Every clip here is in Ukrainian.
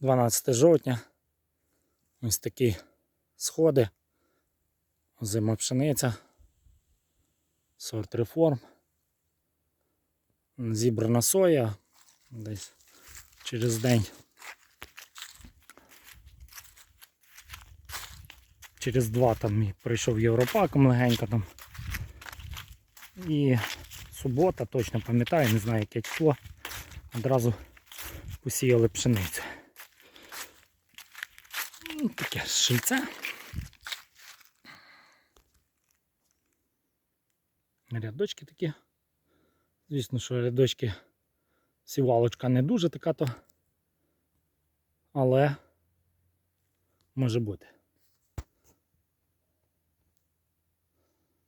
12 жовтня. Ось такі сходи. Зима пшениця. Сорт реформ. Зібрана соя. Десь через день. Через два там прийшов Європаком легенько там. І субота, точно пам'ятаю, не знаю яке число. Одразу посіяли пшеницю. Ну, Таке шильце. Рядочки такі. Звісно, що рядочки сівалочка не дуже така то. Але може бути.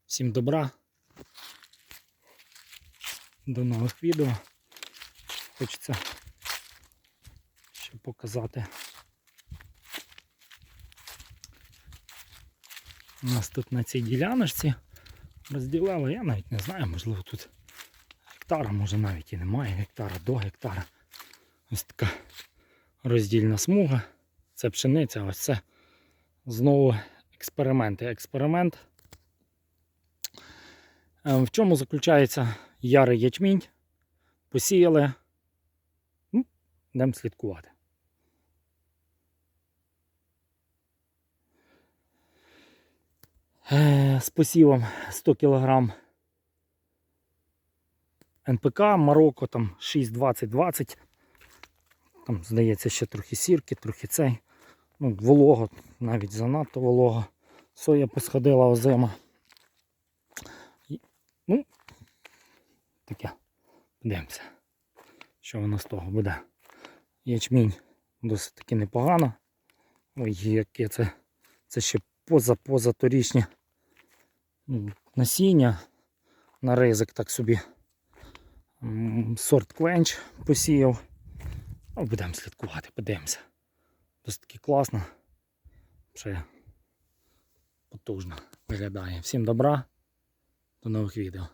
Всім добра. До нових відео. Хочеться ще показати. У нас тут на цій діляночці розділили, я навіть не знаю, можливо тут гектара, може навіть і немає гектара до гектара. Ось така роздільна смуга. Це пшениця, ось це знову експерименти. Експеримент. Е, В чому заключається ярий ячмінь? Посіяли. Ну, Йдемо слідкувати. З посівом 100 кг НПК, Марокко там 6-20-20. Там, здається, ще трохи сірки, трохи цей. Ну, волого, навіть занадто волого. Соя посходила озима. Ну, таке. Подивимося, що воно з того буде. Ячмінь досить таки непогано. Ой, яке це. Це ще поза позаторічнє м, насіння на ризик так собі. Сорт квенч посіяв. Ну, будемо слідкувати, подивимося. Досить таки класно. Ще потужно виглядає. Всім добра, до нових відео.